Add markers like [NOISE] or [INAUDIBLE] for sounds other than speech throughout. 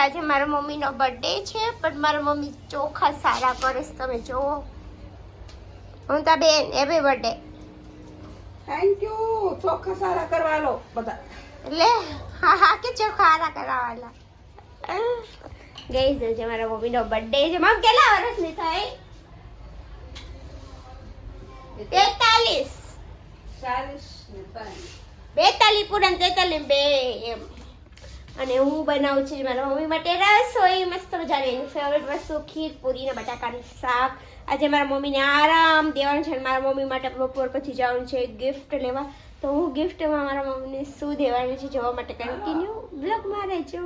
આજે મારા મમ્મીનો બર્થડે છે પણ મારા મમ્મી ચોખા સારા કરે છે. તમે જુઓ. મમતા બેન હેપી બર્થડે થેન્ક યુ ચોખ્ખા સારા કરવા લો બધા. એટલે હા હા કે ચોખા સારા કરાવવાના ગઈ છે મારા મમ્મીનો બર્થડે છે. મમ કેટલા વર્ષની થઈ? તેતાલીસ ચાલીસ ને ત્રણ બેતાલીસ પૂરા ને તેતાલીસ બે એમ. અને હું બનાવું છું મારા મમ્મી માટે રસોઈ મસ્ત મજાની એની ફેવરેટ વસ્તુ ખીર, પૂરી ને બટાકાનું શાક. આજે મારા મમ્મીને આરામ દેવાનું છે મારા મમ્મી માટે બપોર પછી જવાનું છે ગિફ્ટ લેવા. તો હું ગિફ્ટમાં મારા મમ્મીને શું દેવાનું છે જોવા માટે કન્ટિન્યુ બ્લોગમાં રહેજો.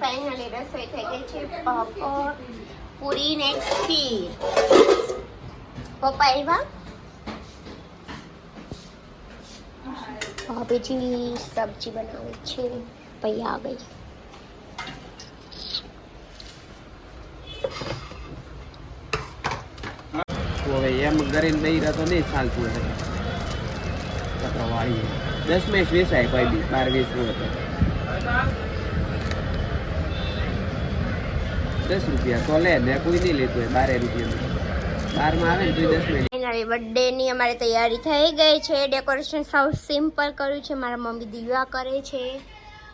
ફાઇનલી રસોઈ થઈ ગઈ છે. પાપડ પૂરી ને ખીર. પપ્પા એવા ભાભીજી સબ્જી બનાવે છે પછી આ ગઈ તો હવે એમ કરીને નહીં રહેતો નહીં ચાલતું હશે પત્ર વાળી દસ મેચ વેચાય કોઈ બી બાર વેચવું હતો દસ રૂપિયા તો લે ને કોઈ નહીં લેતું હોય બારે રૂપિયા બારમાં આવે ને તો દસ મિનિટ ફાઇનલી બર્થડે ની અમારે તૈયારી થઈ ગઈ છે. ડેકોરેશન સૌ સિમ્પલ કર્યું છે. મારા મમ્મી દીવા કરે છે.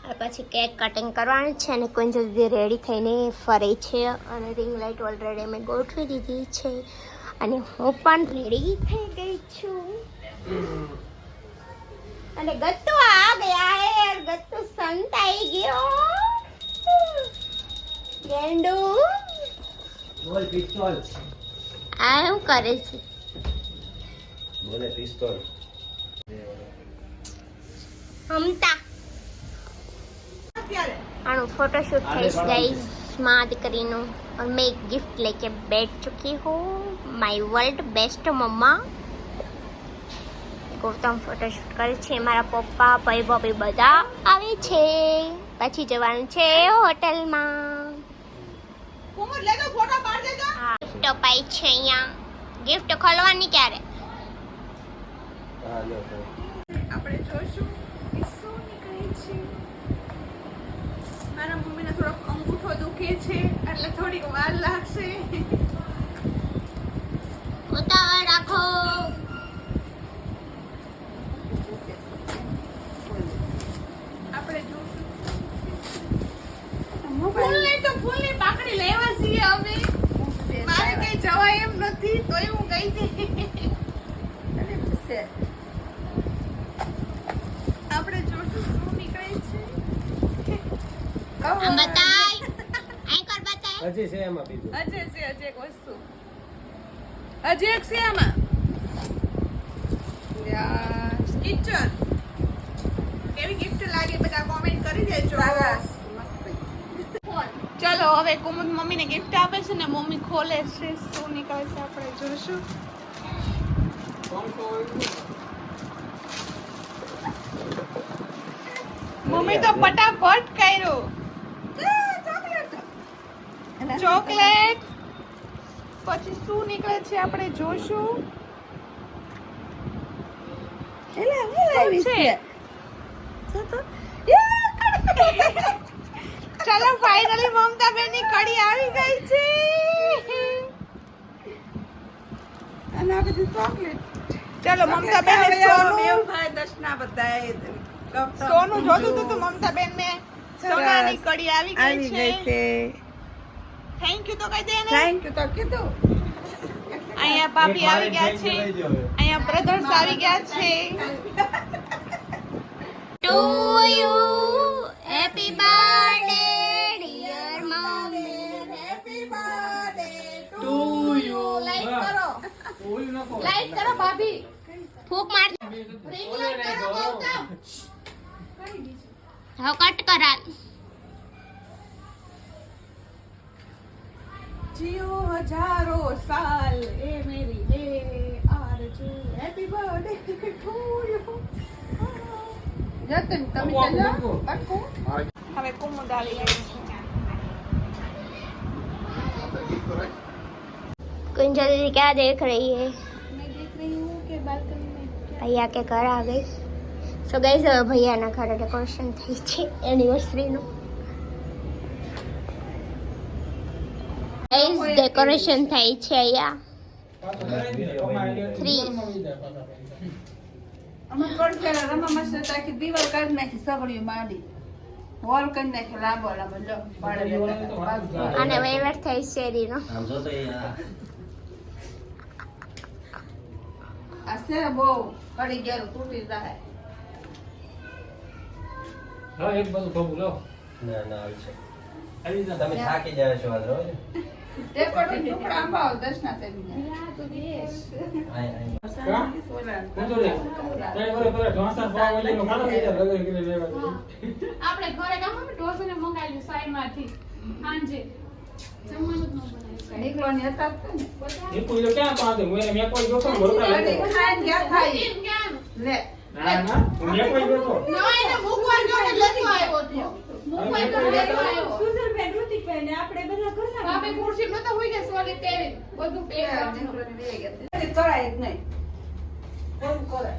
અને પછી કેક કટિંગ કરવાનું છે અને કોઈ જલ્દી રેડી થઈને ફરે છે. અને રિંગ લાઇટ ઓલરેડી અમે ગોઠવી દીધી છે. અને હું પણ રેડી થઈ ગઈ છું. અને ગત્તુ આ ગયા યાર. ગત્તુ સંતાઈ ગયો. ગેંડુ. બોલ પિસ્તોલ આ શું કરે છે? બોલે પિસ્તોલ હમતા અત્યારે આનું फोटोशूट થઈશ गाइस माँ દીકરીનું और मैं एक गिफ्ट लेके बैठ चुकी हूँ my world best mama Gautam photoshoot કરે છે મારા પપ્પા ભાઈ ભાભી બધા આવે છે પછી જવાનું છે હોટલમાં કુમુદ લેજો ફોટો પાડ દેજો ગિફ્ટ અપાઈ છે અહીંયા ગિફ્ટ ખોલવાની ક્યારે હા લો તો. આપણે જોશું મારા મમ્મીને થોડોક અંગૂઠો દુખે છે, એટલે થોડીક વાર લાગશે. તો પાકડી લેવા છીએ અમે. મારે કઈ જવાય એમ નથી તોય હું ગઈ હતી આપણે જોશું શું નીકળે છે આમ બતાય અહીં કર બતાય હજી છે એમાં બીજું. અજય છે અજય એક વસ્તુ. અજય એક છે એમાં કિચન. કેવી ગિફ્ટ લાગે બધા કોમેન્ટ કરી દેજો. ચલો હવે કુમુદ મમ્મીને ગિફ્ટ આપે છે ને મમ્મી ખોલે છે શું નીકળે છે આપણે જોશું મમ્મી તો ફટાફટ કર્યું. ચોકલેટ. પછી શું નીકળે છે આપણે જોશું ચલો ફાઇનલી મમતા બેનની કડી આવી ગઈ છે. અને આ બધી ચોકલેટ. ચલો મમતા બેન સોનું મેવભાઈ દર્શના બતાય સોનું જોતું હતું તો મમતા બેન મેં સોનાની કડી આવી આવી ગઈ છે. થેન્ક યુ તો કહી દે ને થેન્ક યુ તો કીધું. અહીંયા ભાભી આવી ગયા છે. અહીંયા બ્રધર્સ આવી ગયા છે. To you happy birthday dear mummy happy birthday to you like કરો. લાઈક કરો ભાભી. ફૂક માર. હવે કટ કરા જીઓ હજારો સાલ એ મેરી હે આરજુ happy birthday to you Jatan તમે ચલો બટકું હવે કુમુદ આવી ગઈ છે कुंजल दीदी क्या देख रही है मैं देख रही हूँ कि बालकनी में भैया के घर आ गई સો ગાઈઝ હવે ભૈયાના ઘરે ડેકોરેશન થઈ છે એનિવર્સરીનું ગાઈઝ ડેકોરેશન થાય છે અહીંયા થ્રી અમે પડખે રમા મસ્ત તાકી દીવાલ કાઢી નાખી સગડીઓ માંડી. વોલ કરી નાખી લાંબો લાંબો લો પાડે અને વહીવટ થઈ શેરીનો. આ છે બહુ પડી ગયેલું તૂટી જાય. હા એક બાજુ થોડું લો. ના ના આવી છે. આવી જા તમે થાકી જાય છો આજ ઢોસા આપણે ઘરે કામ મંગાવ્યું સાંજે. જ ન બનાવ્યું. નીકળવાની હતા જ તે ને. એ કોઈ તો ક્યાં પાડે? હું એને મેં કોઈ જોતો ભરતા ઘડી લેતો ખાઈને ગયા થાય. એમ કેમ? લે. ના ના. હું મેં કોઈ જોતો. ના, એને મૂકવા આવ્યો હતો. મૂકવા ગયો ને લેતો આવ્યો. બાપે ખુરશી નહોતા હોય કે સોલી પહેરી. બધું પહેર્યું. નીકળીને વહી ગયા તે. તે કરાય જ નહીં કોણ કરાય?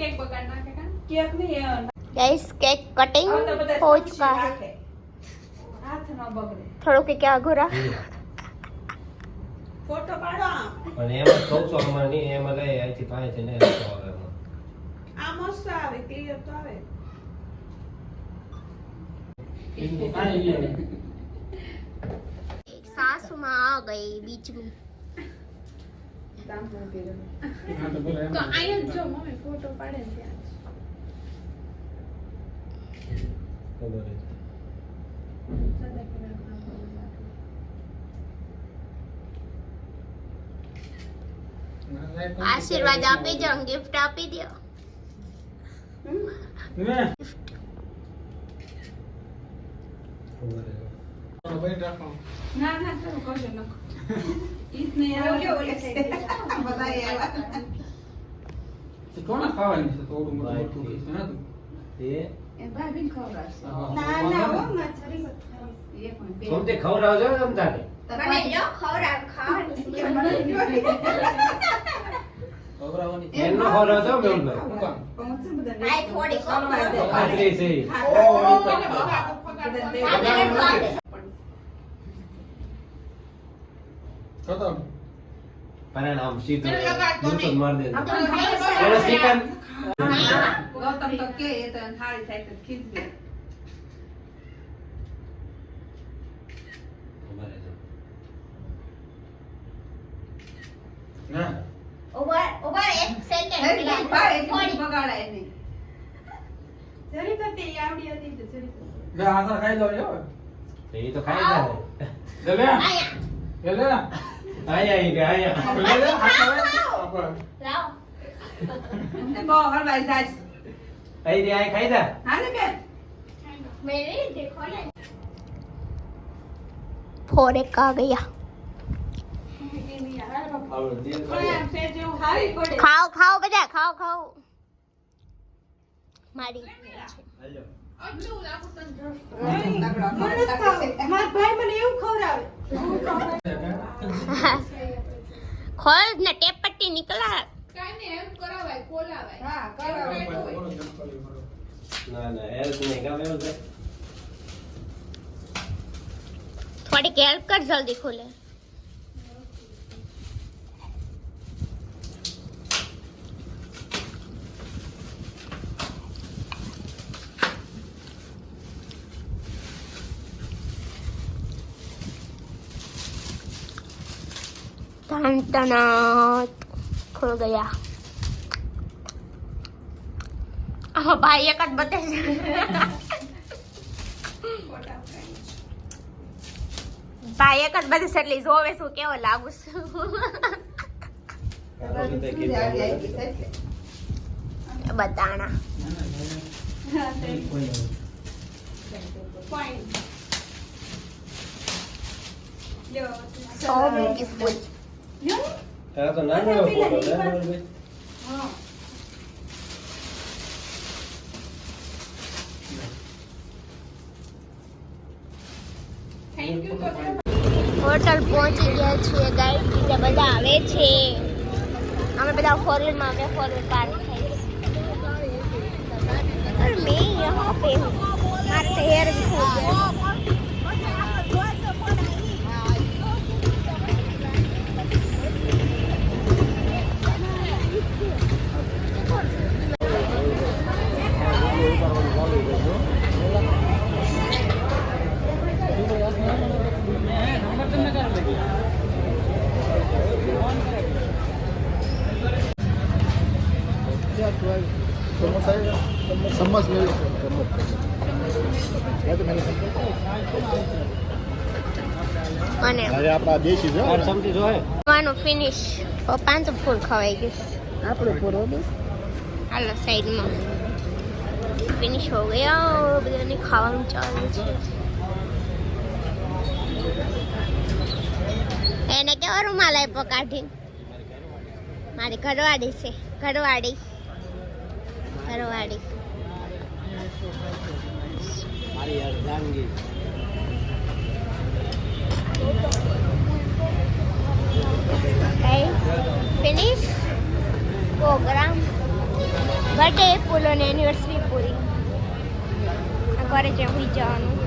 કેક બગાડ નાખે કાં? કેક નહીં ગાઈઝ કેક કટિંગ હવે તો બધા પહોંચ ખુરશી કા રાખે. હાથ ન બગડે થોડું કે ક્યાં ઘુરા ફોટો પાડો આમ. પણ એમાં કહું છું અમારે નહીં એમાં લઈ અહીંથી પાસેથી નહીં આવતો હવે એમાં. આ મસ્ત આવે ક્લિયર તો આવે એનું માં આ ગઈ બીચમાં તો અહીંયા જો મમ્મી ફોટો પાડે ત્યાં ખબર છે. આશીર્વાદ આપી દો ગિફ્ટ આપી દો રાખો ના ના શરૂ કરજો નખો. ઈજ નહીં આવે ઓલે છે. આવ્યા. તો કોને ખાવાની છે થોડું મોટું મોટું છે હા તું એ એ ખવડાવશે. ના ના એ પણ બે. ગમતે ખવડાવજો ખવડાવ ખાવાની ખવડાવવાની થોડી ખવડાવે દે. ખાતરી છે. ખતમ પરાણે આમ સીધું નહીં. મારી ભાઈ એને ચિકન ગૌતમ તો કે એ તો થાય તો. ખબર ના ઊભા ઊભા એક સેકન્ડ એટલું બગાડાય નહીં. લે આસા ખાઈ લો લ્યો એ તો ખાઈ જાય લે લે લે લે આયા ઈ આયા આપણે આપણે બહુ હર ભાઈ સાચ આઈ રે આઈ ખાઈ જા હા ને કે મેરે દેખો ને ફોરે કા ગયા ખાઓ ખાઓ બધા ખાઓ ખાઓ મારી મારા ભાઈ મને એવું ખવડાવે [LAUGHS] ખોલ ને ટેપ પટ્ટી નીકળા કાઈ હેલ્પ કરાવાય ખોલાવાય. હા કરાવાય ના ના હેલ્પ નહીં કામ એવું થોડીક હેલ્પ કર જલ્દી ખોલે. खुल गया આમાં ભાઈ એક જ બતે છે ભાઈ એક જ બતે છે એટલે જોવે શું કેવો લાગુ છું આ તો તે આવી આવી કીધું એટલે. બતાણા સો બ્યુટીફુલ આ તો નાનો એવો ફોટો છે બરાબર? Thank you તો કેમ? હોટલ પહોંચી ગયા છીએ, ગાઈડ બીજા બધા આવે છે અમે બધા ફોર વ્હીલમાં અમે ફોર વ્હીલ પાર્ક થઈ હું પહેરું મારે તો હેર બી થઈ ગયા અને આપણા દેશી જો તાર સમજી જોહે ખાવાનું ફિનિશ પપ્પાને તો ફૂલ ખવાઈ ગયું આપણે પૂરો હાલો સાઈડમાં ફિનિશ હો ગયા બધાને ખાવાનું ચાલુ છે. એને કેવો રૂમાલ આપ્યો કાઢીને? મારી ઘરવાળી છે ઘરવાળી. ઘરવાળી મારી અર્ધાંગી. ફિનિશ પ્રોગ્રામ બર્થડે પૂરો ને એનિવર્સરી પૂરી. ઘરે જવું જવાનું.